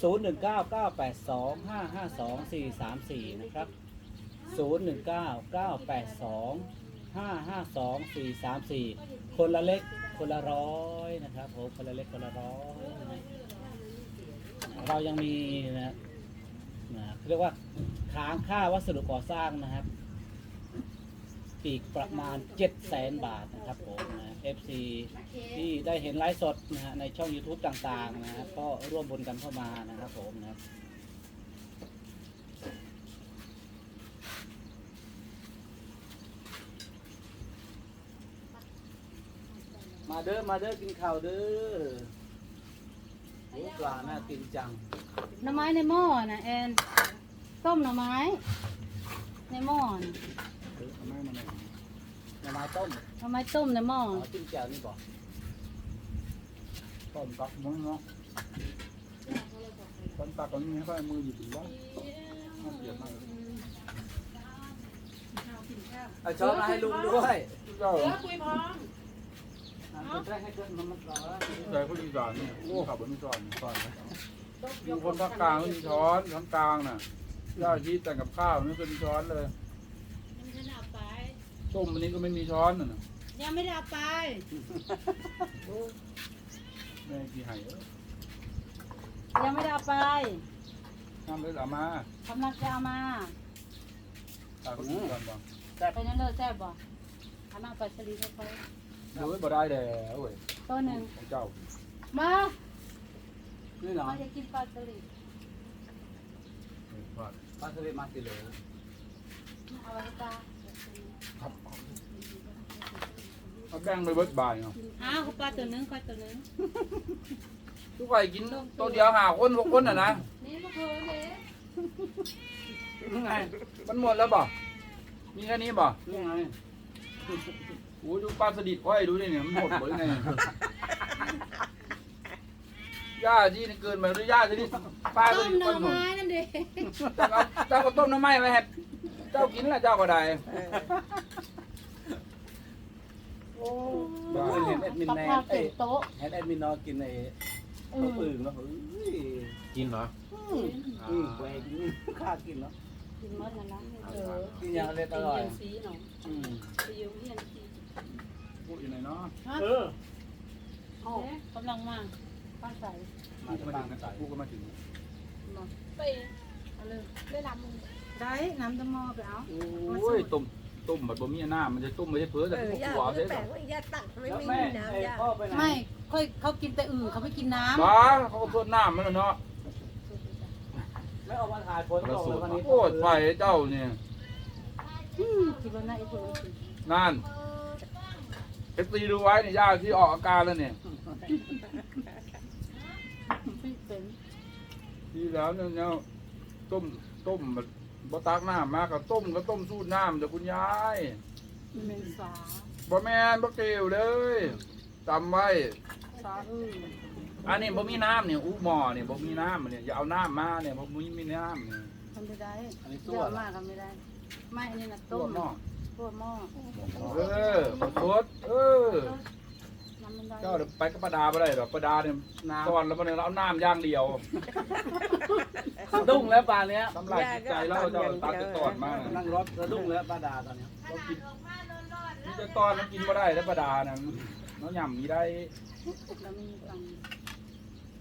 ศูนย์หนึ่งเก้าเก้าแปดสองห้าห้าสองสี่สามสี่นะครับศูนย์หนึ่งเก้าเก้าแปดสองห้าห้าสองสี่สามสี่คนละเล็กคนละร้อยนะครับผมคนละเล็กคนละร้อยเรายังมีนะนะเรียกว่าค้างค่าวัสดุก่อสร้างนะครับ อีกประมาณ 7 0 0แสนบาทนะครับผมนะ FC ที่ได้เห็นไลฟ์สดนะฮะในช่อง YouTube ต่างๆนะฮะก็ร่วมบุญกันเข้ามานะครับผมนะครับมาเด้อมาเด้อกินข้าวเด้อโอ้ปลาน่ากินจังหน่อไม้ในหม้อนะแอน ต้มหน่อไม้ ในหม้อนะ น่อไม้ต้มหน่อไม้ต้มในหม้ออ๋อจิ้มแจ่วนี่บอกต้มกับมึงเนาะตอนตักตอนนี้ให้ค่อยมือหยิบถึงว่าน่าเกลียดมากเลยเอาช้อนมาให้ลุงด้วยเจ้าอะคุณแรกให้เกินมันมันร้อนใจคนอีสานเนี่ยโอ้ขับบนมีช้อนช้อนไหมมีคนภาคกลางก็มีช้อนช้อนกลางน่ะย่าชีแต่งกับข้าวนี่ก็มีช้อนเลย ยังไม่ได้เอาไป ต้มอันนี้ก็ไม่มีช้อนน่ะนะยังไม่ได้เอาไปแม่กี่ไห่เอ้ยยังไม่ได้เอาไปน้ำเลยเอามากำลังจะเอามาตาคนอีสานบ่ไปนั่นเลยแซ่บบ่เอามาไปสลีเข้าไปเฮ้ยบ่ได้แล้วเว้ยตัวหนึ่งของเจ้ามานี่เหรอมาจะกินปลาสลิดเออพลาดปลาทะเลมาสิเหลือเอาไว้ตา ครับเอา แบ่งไปเบิดบ่ายเนาะอ้าวปลาตัวหนึงปลาตัวหนึงทุกคนกินตัวเดียวหาคนหกคนน่ะนะนี่ก็เคยเลยนี่ไงมันหมดแล้วบ่มีแค่นี้บ่นี่ไงโอ้ยดูปลาสลิดอ้อยดูนี่เนี่ยมันหมดหมดยังไงย่าที่นี่เกินมาหรือย่าที่นี่ปลาสต้มลิดหน่อ้ออยหมดไม้นั่นเด็กเจ้าก็เจ้าก็ต้มน้ำไม้ไว้ให้เจ้ากินแล้วเจ้าก็ได้ โอ้ยเห็นแอดมินกับแนข้าวนเอ้เต็ยมโต๊ะเห็นแอดมินนอนกินไอ้อืข้าวมปึ่งแล้วเฮ้ยกินเหรออืมแหวกนี่ข้ากินแล้วกินหมดนั่นละเออกินอย่างเล็กอร่อยเย็นสีหน่อยอืมไปอยู่เฮียนสีพูดอยู่ไหนเนาะเอออ๋อกำลังมาป้าใส่มาพูดจะก็มาปัถึงงใส่พูดก็มาถึงมาไปเอาเลยได้ลำมึงได้น้ำตะมอไปเอา โอ้ยต้ม ต้มแบบบ่มีหน้ามันจะต้มไม่ใช่เผือเอแต่อพวกย่าหัวไม่ใช่แปลไหมกว่าย่าตักไม่แล้วมีแม่น้ำไอ้ย่าพ่อไปไหนไม่ค่อยเขากินแต่อื่นเขาไม่กินน้บ้าเขาก็เพิ่มน้ำมันแล้วเนาะไม่ออกมาถ่ายฝนตกเลยวันนี้โอ้ยไฟเจ้าเนี่ยำอืมกินแล้วนะไอ้คนกินนั่นเอฟซีดูไว้เนี่ยย่าที่ออกอาการแล้วเนี่ยพี่เป็นทีแล้วเนี่ยเนี่ยต้มต้มแบ บบ่ตักน้ำมากก็ต้มก็ต้มสูตรน้ำจากคุณยายเมนสาบ่แม่นบ่เกลียวเลยจำไว้ สาอืออันนี้บ่มีน้ำเนี่ยอู้หม้อเนี่ยบ่มีน้ำเนี่ยอย่าเอาน้ำมาเนี่ยบ่มีมีน้ำเนี่ย ทำไม่ได้อันนี้เยตัวอะมากทำไม่ได้ ไม่อันนี้นะตัต้วมหม้อตัวหม้อเออขอโทษเออน้ำมันได้ เจ้าเดี๋ยวไปกับประดาบ่ได้ดอกประดาเนี่ยน้ตอนแล้วมันเอาน้ำอย่างเดียวำสะดุ้งแล้วปลาเนี้ยทำลายจิตใจแล้วเจ้าตักจะตอนมานั่งรถสะดุ้งแล้วปลาดาตอนเนี้ยเรากินมีแต่ตอนมันกินบ่ได้แล้วประดาน่ะ nó nhầm gì đây แล้วมีตัง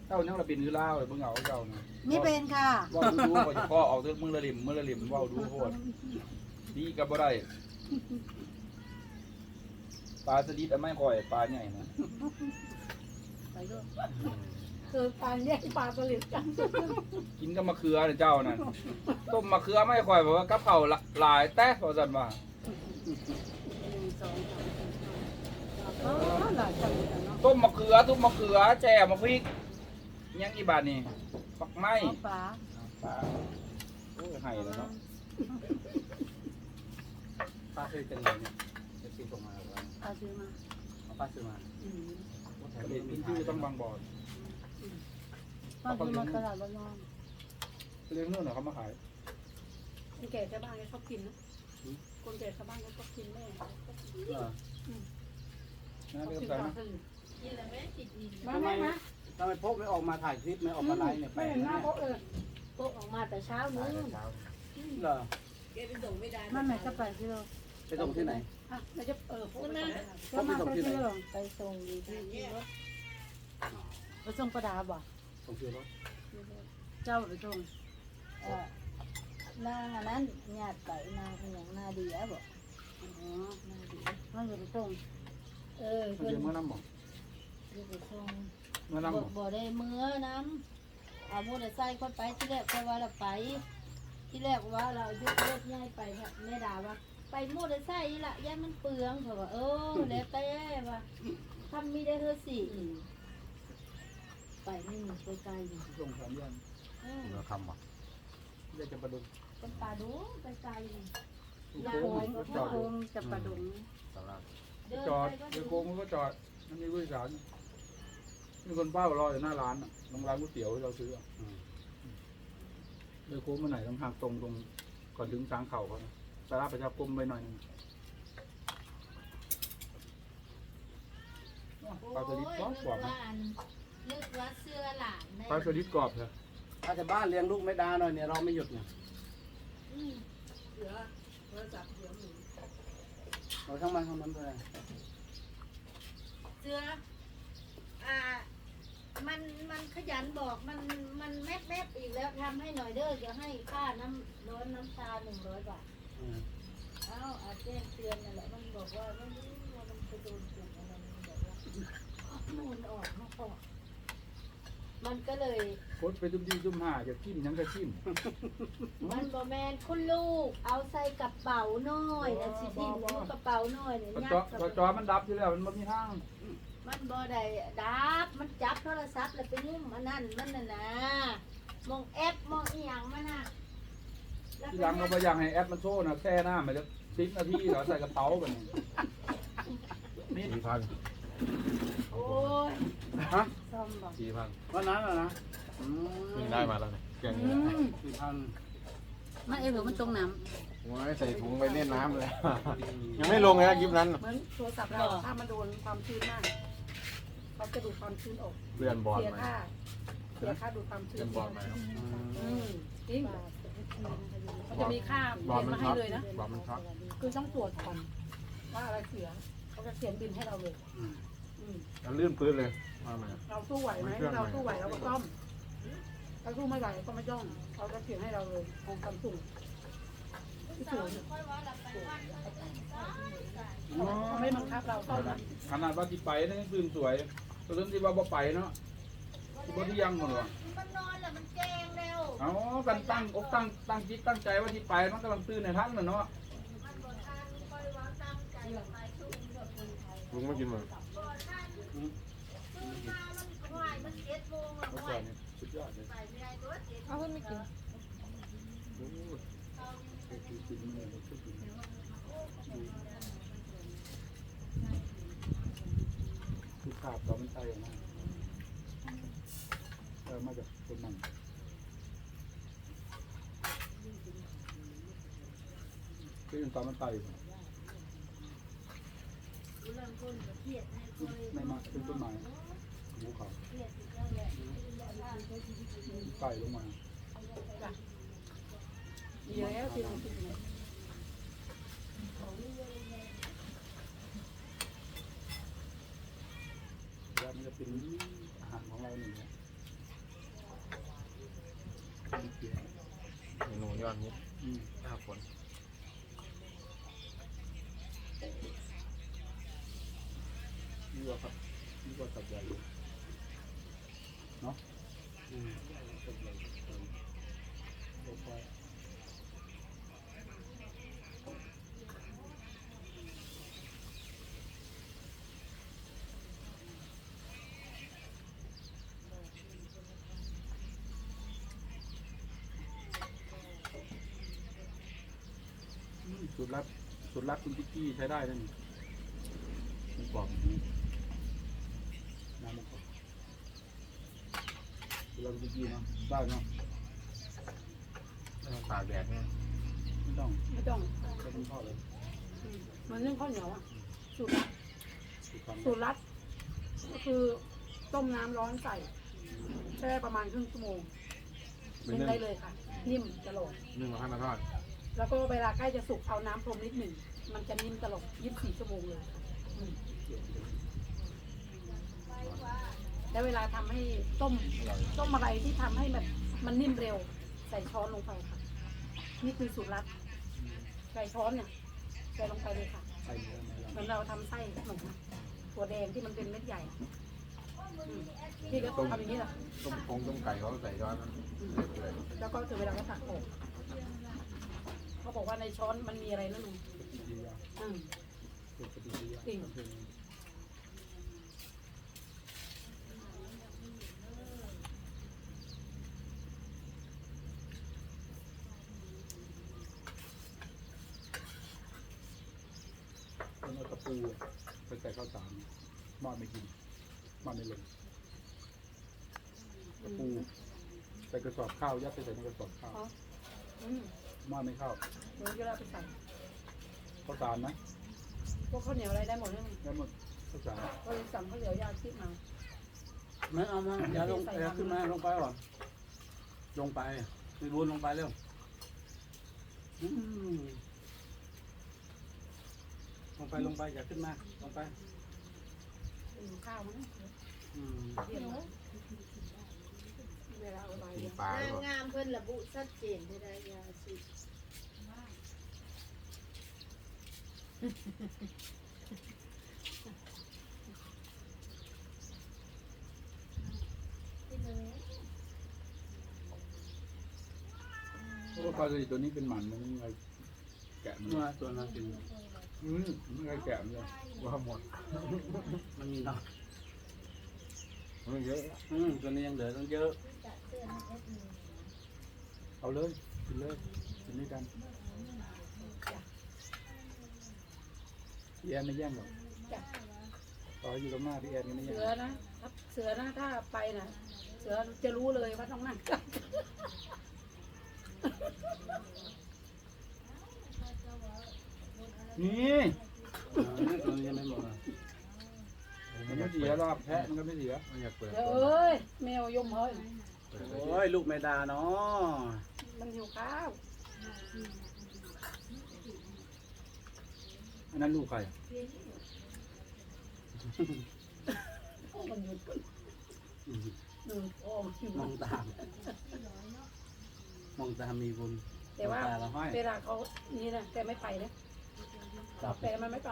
เจ้ายังระบินคือลาวเลยเบิ่งเอาเจ้านะนี่เป็นค่ะว่าดูดูว่าจะพ่อออกเถอะมือละลิมมือละลิมเว่าดูโคตรดีกับบ่ได้ ปลาสลิดอะไม่ค่อยปลาใหญ่นะไปด้วยคือการแยกปลาสลิดกันกินกับมะเขือเนี่ยเจ้าน่ะต้มมะเขือไม่ค่อยแบบว่ากับเผาวหลายแต้ว่าซั่นว่าหนึ่งสองสามสี่ห้าอ๋อหลายจังเลยเนาะต้มมะเขือทุบมะเขือแจ่มะพริกยังอีบาดนี่ปักไม้เอาปลาปลาโอ้ยให้แล้วเนาะ ปลาซื้อจังเลยเนี่ยเอฟซีส่งมาแล้ว ปลาซื้อมา เอา ปลาซื้อมาอืมแถทะวเลนี้มีมีชื่ชื่ออต้ต้อองงบางบ่อปลาซื้อมาตลาดบ้านนอนเลี้ยงนู่นเหรอเขามาขายคนแก่ชาวบ้านก็ชอบกินนะคนแก่ชาวบ้านก็ชอบกินแม่เออนะเขาเรียกซื้อกันปลานะซื้อมาแม่มาทำไมพกไม่ออกมาถ่ายคลิปไม่ออกมาไลฟ์เนี่ยแปลไม่กเห็นหน้านะเขาเออโป๊ะออกมาแต่เช้านู้นเหรอมันไหนก็ไปที่เรา ไปตรงที่ไหนอะเราจะเออพวกนั้นเขาไปส่งที่ไหนไปส่งอยู่ที่ที่รถไปส่งประดาบ่ตรงที่รถเจ้าไปส่งเออนางอันนั้นญาติไปนางเป็นอย่างนาดีอะบ่อ๋อนาดีมันอยู่ไปส่งเออมันเพิ่นจะเมื่อน้ำบอกอยู่ไปส่งเมื่อบ่น้ำบอกบ่ได้เมื่อน้ำเอามอเตอร์ไซค์คนไปที่แรกเพราะว่าเราไป ที่แรกว่าเรายุรถย้ายไปค่ะแม่ด่าว่า ไปมอเตอร์ไซค์นี่ละย่ามันเปลืองเขาว่าเออแล้วแต่ว่าทำมีได้เธอสี่ไปไม่มีไปไกลอยู่ส่งสามยันเออเราคำบอกเดี๋ยวจะประดุกเป็นป่าดูไปไกลอยู่โค้งก็จอดอยู่จะประดุงสำหรับเดินจอดไปก็เดี๋ดูยวโค้งมันก็จอดมันมีผู้โดยสารมีคนเฝ้ารออยู่หน้าร้านอะตรงร้านก๋วยเตี๋ยวที่เราซื้ออะเดี๋ยวโค้งมาไหนต้องทางตรงตรงก่อนถึงทางเข่าเขานะ สาราประชาคมไปหน่อยหนึงปลาสลิดกรอบกรอบนะนึกว่าเสื้อหลานแม่ปลาสลิดกรอบเถอะถ้าจะบ้านเลี้ยงลูกไม่ดาหน่อยเนี่ยเราไม่หยุดเนี่ยอืมเราทั้งมันทั้งมันเลยเสื้ออ่า มันมันขยันบอกมันมันแมบแมบอีกแล้วทำให้หน่อยเด้อจะให้ค่าน้ำร้อนน้ำชาหนึ่งร้อยบาท อืมเอ้าอาแจ้งเตือนนั่นแหละมันบอกว่าไม่รู้ว่ามันไปโดนจุดอะไรมันบอกว่ามันออกมันออกมันก็เลย โคตรไปตุ้มดีตุ้มห่าจะจิ้มหยังก็จิ้มมันบอแมนคุณลูก เอาใส่กระเป๋าน้อยนะสิทิมลูกกระเป๋าน้อยเนี่ยพอยัจอดพเข้าอไปจอมันดับอยู่แล้วมันไม่มีห้างมันบอได้ดับมันจับโทรศัพท์แล้วไปยุ่มมันนั่นมันน่ะนะมองแอปมองอีหยังมันน่ะแล้ว ที่ก็หลังเราไปอยากให้แอปมันโชว์นะแค่หน้ามันจะสิบนาทีเหรอใส่กระเป๋ากันนี่สี่พันโอ้ยฮะซ่อมบอกสี่พันวันนั้นเหรอนะอืนี่มได้มาแล้วเนี่ยแกงอืเนี่ยมสี่พันมันเออหรือมันจมน้โอ้ยใส่ถุงไปเล่นน้ำเลย ยังไม่ลงเลยนะคลิปนั้นเหมือนโทรศัพท์เราถ้ามันโดนความชื้นมากเขาจะดูดความชื้นออกเลื่อนบอลเสียไหมค่าเสียค่าดูดความชื้เลื่อนนบอลไหมครับอืมจริงำ มันจะมีค่าบอลเขียนมันมาช็ให้อตเลยนะ บอลมันช็อตคือต้องตรวจก่อนว่าอะไรเสียเขาจะเขียนบินให้เราเลย อืมอืมแล้วลื่นปื้นเลยมาใหม่เราสู้ไหวไหมถ้าเราสู้ไหวเราก็ซ่อมถ้าสู้ไม่ไหวก็ไม่ต้องเขาจะเขียนให้เราเลยของซัมซุงที่สูงเขาไม่บังคับเราซ่อมนะขนาดว่าที่ไปนี่ยังคืนสวยตอนนั้นที่ว่าบ่ไปเนาะที่บ่ที่ยังหมดวะมันนอนแล้วมันแจ้งแล้ว เอากันตั้งอกตั้งตั้งจิตตั้งใจว่าที่ไปมันกำลังตื่นในทั้งน่ะเนาะมันบ่ทานค่อยว่าตั้งใจไปสู้กับคนไทยลุงไม่กินมั้งบ่ทานตื่นมามันควายมันเจ็ดโมงแล้วเมื่อคก่วาอยนนี่สุดยอดเลยไปไม่ได้ตัวเจ็ดเอาเพิ่มไม่กินโอ้ยคือกินมันเลยคือกินคือขาบตอนมันไตออกมาเออมาจากคนมันคื อตอนมันไตอยู่เรื่องคนก็เครียดให้คอยไม่มาเป็นต้นไม้หูเขาเครียดอีกแล้วแหละไต่ลงมาเยอะแล้วที่เรากินเนี่ยแล้วมันจะเป็นอาหารของเราหนึ่งเนี่ยเป็นเกี๊ยวเมนูยอดฮิตอืมหน้าฝนนี่ ใหญ่เนาะอืมตกใหญ่ตับใหญ่อืมสูตรลับสูตรลับคุณติ๊กกี้ใช้ได้นะนี่นกรอบนี่น้ำมันกรอบ สูตรลับคุณติ๊กกี้เนาะได้เนาะไม่ต้องตากแดดเนี่ยไม่ต้องไม่ต้องใช้เป็นทอดเลยอืมเหมันเรื่องข้าวเหนียวอะ สูตรลัดสูตรความสูตรลัด ก็คือต้มน้ำร้อนใส่แช่ประมาณครึ่งชั่วโมงเป็นนึ่งนึ่งได้เลยค่ะ นิ่มตลอดนึ่งมาให้มาทอดแล้วก็เวลาใกล้จะสุกเอาน้ำพรมนิดหนึ่ง มันจะนิ่มตลอด24 ชั่วโมงเลยอืม แล้วเวลาทำให้ต้มต้มอะไรที่ทำให้แบบมันนิ่มเร็ว ใส่ช้อนลงไปค่ะ นี่คือสูตรลับใส่ช้อนเนี่ยใส่ลงไปเลยค่ะใส่เนื้อในเหมือนเราทำไส้ขนมถั่วแดงที่มันเป็นเม็ดใหญ่อืมพี่ก็ทำอย่างนี้แหละต้มกงต้มไก่เขาใส่ช้อนนั้นเลยแล้วก็ถึงเวลาก็ตักออกเขาบอกว่าในช้อนมันมีอะไรนะลุงปฏิกิริยาอืมเป็นปฏิกิริยาจริง เปูไปใส่ข้าวสารมอดไม่กินมอดไม่ลงตะปูใส่กระสอบข้าวยัดไปใส่ในกระสอบข้าวอ๋ออืมมอดไม่เข้าเดี๋ยวจะเอาไปใส่ข้าวสารนะพวกข้าวเหนียวอะไรได้หมดเลยแล้วหมดข้าวสารก็เลยสั่งข้าวเหนียวยาคิดมา ไม่เอามาอย่าลงอย่าขึ้นมาลงไปก่อนลงไปคือรุนลงไปเร็วอืม งไปลงไปอย่าขึ้นมาลงไปกินข้าวมั้งอืมเรียนแล้วเวลาเอาไปกินเนี่ยปลานาหรืงอเปล่างามเพิ่นระบุชัดเจนได้ได้ยาสิเพราะว่าปลาสลิดตัวนี้เป็นหมันมันไม่มีใครแกะมัน เมื่อตัวนั้นกิน อืมไม่มีใครแกะมันเลยว่าหมดมันมีเนาะมันเยอะอืมตัวนี้ยังเหลือตั้งเยอะ เอาเลยกินเลยกินด้วยกันพี่แอนไม่แย่งหรอกจ้ะต่อให้อยู่ตรงหน้าพี่แอนก็ไม่แย่เสืงอนะถ้าเสือนะถ้าไปนะเสือจะรู้เลยว่าต้องนั่งกัน นี่อ่าตัวนี้ยังไม่หมดอะมันไม่เสียหรอกแพะมันก็ไม่เสียมันอยากเปิดเสือเอ้ยแมวยมเฮ้ยเปิดโอ้ยลูกไม่ดาเนาะมันหิวข้าวอันนั้นลูกใครโอ้มันหยุดอืมหนึ่งโอ้หิวมองตามมองตามมีบุญแต่ว่าตาละห้อยเวลาเขานี่นะแกไม่ไปนะ ตอบแต่มันไม่ไป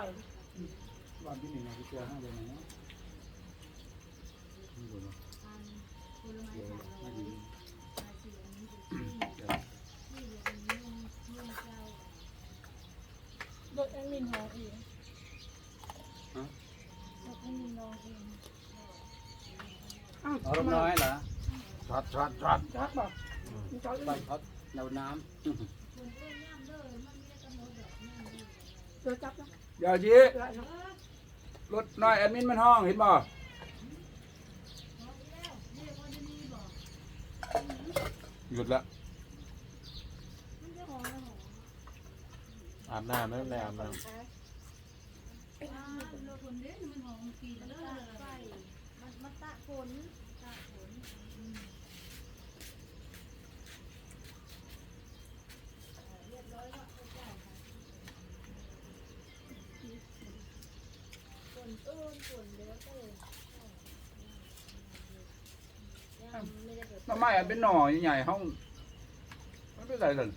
บ้านพี่หนึ่งนะพี่เจอห้างเลยนะนี่ดูนะเดี๋ยวไม่ดีเดี๋ยวรถแอดมินหองเองรถแอดมินลองเองอ้าวเอารมน้อยเหรอช็อตช็อตช็อตช็อตบอกมีช็อตไปเขาเดาน้ เสือจับนะอย่าชี้เสือนะรถน้อยแอดมินมันห้องเห็นบ่หยุดละอาบน้ำไม่ได้อาบน้มันตะฝน หน้ำไม้อันเป็นหน่อใหญ่ๆห้องมันเป็นไรสัน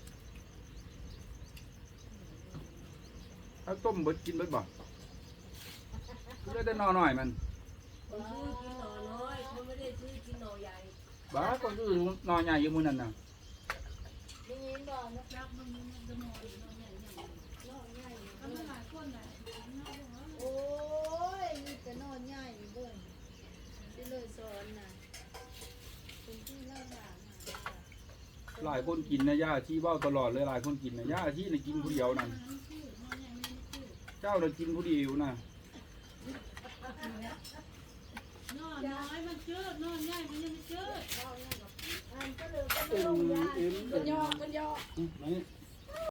ถ้าต้มเบิดกินเบิดบ่ก็เลยได้หน่อหน่อยมันคนซื้อกินหน่อน้อยไม่ได้ซื้อกินหน่อใหญ่บ้าก็คือหน่อใหญ่อยู่มือนั่นน่ะ ได้ยินบอกนะรับมันมัน หลายคนกินนะย่าที่เว้าตลอดเลยหลายคนกินนะย่าที่น่ะกินผู้เดียวนั่นเจ้าน่ะกินผู้เดียวน่ะนอนน้อยมันเจืดนอนใหญ่มันยังไม่เจืดอันก็เลยก็ำไม่ลงยาอิ่มกันยอกันยอนี่